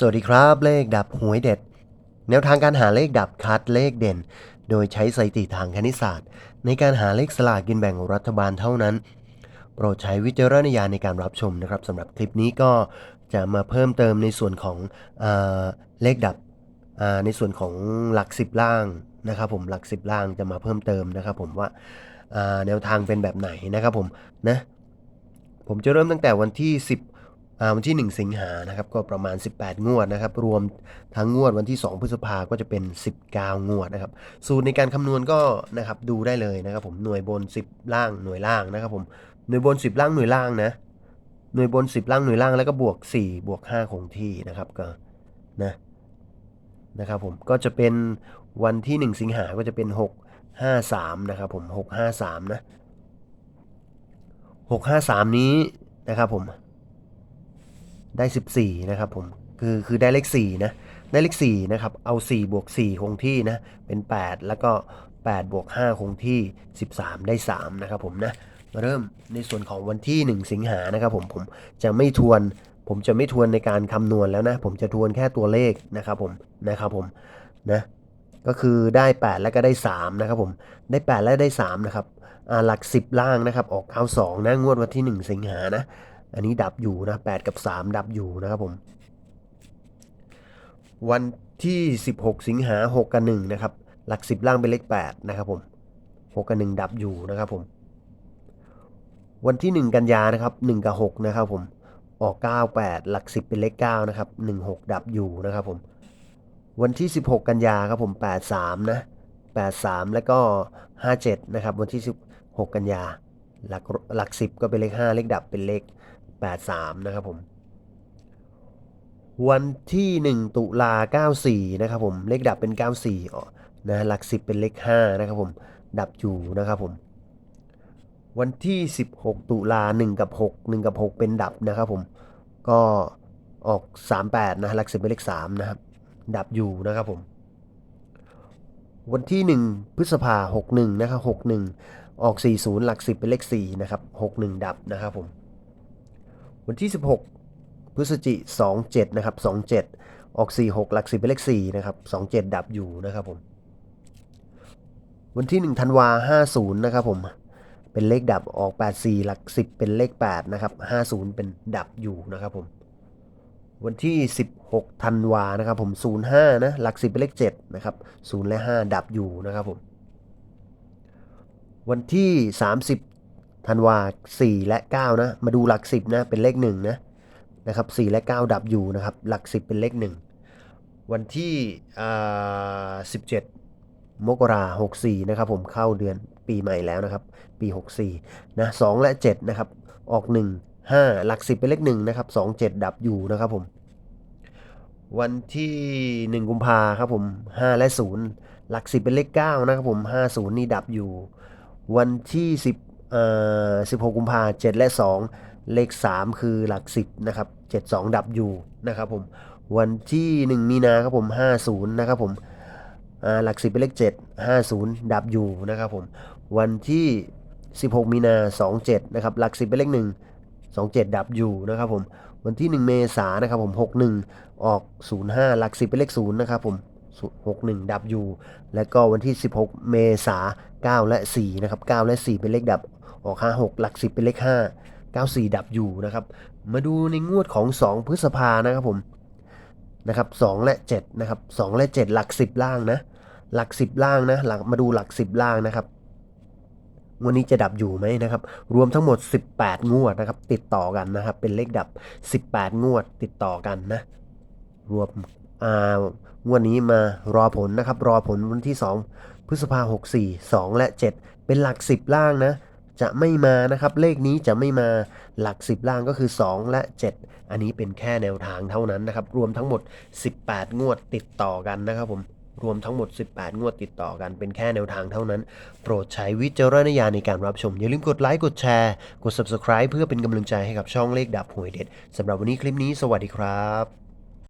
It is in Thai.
สวัสดีครับเลขดับหวยเด็ด แนวทางการหาเลขดับคัดเลขเด่น โดยใช้สถิติทางคณิตศาสตร์ ในการหาเลขสลากกินแบ่งรัฐบาลเท่านั้น โปรดใช้วิจารณญาณในการรับชมนะครับสำหรับคลิปนี้ก็จะมาเพิ่มเติมในส่วนของอเลขดับในส่วนของหลักสิบล่างนะครับผมหลักสิบล่างจะมาเพิ่มเติมนะครับผมว่าาแนวทางเป็นแบบไหนนะครับผมนะผมจะเริ่มตั้งแต่วันที่ 10 วันที่ 1 สิงหานะครับก็ประมาณ 18 งวดนะครับ รวมทั้งงวดวันที่ 2 พฤษภาก็จะเป็น 19 งวดนะครับ สูตรในการคำนวณก็นะครับดูได้เลยนะครับ ผมหน่วยบน 10 ล่างหน่วยล่างนะครับ ผมหน่วยบน 10 ล่างหน่วยล่างนะ หน่วยบน 10 ล่างหน่วยล่างแล้วก็บวก 4 บวก 5 คงที่นะครับก็นะนะครับ ผมก็จะเป็นวันที่ 1 สิงหาก็จะเป็น 6 5 3 นะครับ ผม 6 5 3 นะ 6 5 3 นี้นะครับ ผม ได้ 14 นะครับผม คือคือได้เลข4นะ ได้เลข4นะครับ เอา 4 บวก 4 คงที่นะ เป็น 8 แล้วก็ 8 บวก 5 คงที่ 13 ได้ 3 นะครับผมนะ มาเริ่มในส่วนของวันที่ 1 สิงหานะครับผม ผมจะไม่ทวน ผมจะไม่ทวนในการคำนวณแล้วนะ ผมจะทวนแค่ตัวเลขนะครับผม นะครับผม นะก็คือได้ 8 แล้วก็ได้ 3 นะครับผม ได้ 8 และได้ 3 นะครับหลัก 10 ล่างนะครับ ออก 92 นะ งวดวันที่ 1 สิงหานะ อันนี้ดับอยู่นะ8กับ3ดับอยู่นะครับผม วันที่16สิงหา6กับ1นะครับ หลัก10ล่างเป็นเลข8นะครับผม6กับ1ดับอยู่นะครับผม วันที่1กันยานะครับ1กับ6นะครับผมออก98หลัก10เป็นเลข9นะครับ16ดับอยู่นะครับผม วันที่16กันยาครับผม83นะ83แล้วก็57นะครับ วันที่16กันยาหลักหลัก10ก็เป็นเลข5เลขดับเป็นเลข 83 นะครับผม วันที่ 1 ตุลา94 นะครับผม เลขดับเป็น 94อ๋อนะหลัก 10 เป็นเลข5นะครับผม ดับอยู่นะครับผม วันที่ 16 ตุลา1กับ 6 1 กับ 6 เป็นดับนะครับผม ก็ออก 38 นะหลัก 10 เป็นเลข3นะครับ ดับอยู่นะครับผมวันที่ 1 พฤษภา61 นะครับ 61 ออก 40 หลัก 10 เป็นเลข 4 นะครับ 61 ดับนะครับผม วันที่ 16 พฤศจิ27 นะครับ 27 ออก 46 หลัก10เป็นเลข4นะครับ 27 ดับอยู่นะครับผม วันที่ 1 ธันวา50 นะครับผม เป็นเลขดับออก 84 หลัก 10 เป็นเลข 8 นะครับ 50 เป็นดับอยู่นะครับผม วันที่ 16 ธันวานะครับผม 05 นะ หลัก 10 เป็นเลข 7 นะครับ 0 และ 5 ดับอยู่นะครับผมวันที่ 30 ธันวา4 และ 9 นะ มาดูหลัก 10 นะ เป็นเลข 1 นะนะครับ4และ 9 ดับอยู่นะครับ หลัก 10 เป็นเลข 1 วันที่17 มกราหกสี่นะครับผมเข้าเดือนปีใหม่แล้วนะครับ ปี 64 นะ2และ 7 นะครับ ออก 1 5 หลัก 10 เป็นเลข1นะครับ2 7 ดับอยู่นะครับผม วันที่ 1 กุมภาครับผม 5 และ 0 หลัก 10 เป็นเลข9นะครับผม 50 นี่ดับอยู่ วันที่10 เอ่อ16 กุมภา7และ 2 เลข 3 คือหลัก 10 นะครับ 72 ดับอยู่นะครับผมวันที่ 1 มีนาครับผม 50 นะครับผมหลัก 10 เป็นเลข 7 50 ดับอยู่นะครับผมวันที่ 16 มีนา 27 นะครับ หลัก 10 เป็นเลข 1 27 ดับอยู่นะครับผมวันที่ 1 เมษายนนะครับผม 61 ออก 05 หลัก 10 เป็นเลข 0 นะครับผม61 ดับอยู่ แล้วก็วันที่ 16 เมษา9และ4นะครับ9และ 4 เป็นเลขดับ ออก56หลัก 10 เป็นเลข 5 94 ดับอยู่นะครับ มาดูในงวดของ 2 พฤษภานะครับผมนะครับ2และ7นะครับ2และ 7 หลัก 10 ล่างนะ หลัก 10 ล่างนะหลักมาดูหลัก 10 ล่างนะครับวันนี้จะดับอยู่ไหมนะครับ รวมทั้งหมด 18 งวดนะครับ ติดต่อกันนะครับ เป็นเลขดับ 18 งวดติดต่อกันนะ รวมอ่างวดนี้มารอผลนะครับ รอผลวันที่ 2 พฤษภา64 2 และ 7 เป็นหลัก 10 ล่างนะ จะไม่มานะครับ เลขนี้จะไม่มาหลัก 10 ล่างก็คือ 2 และ 7 อันนี้เป็นแค่แนวทางเท่านั้นนะครับ รวมทั้งหมด 18 งวดติดต่อกันนะครับผมรวมทั้งหมด 18 งวดติดต่อกันเป็นแค่แนวทางเท่านั้น โปรดใช้วิจารณญาณในการรับชม อย่าลืมกดไลค์ กดแชร์ กด subscribe เพื่อเป็นกำลังใจให้กับช่องเลขดับหวยเด็ดสำหรับวันนี้คลิปนี้สวัสดีครับ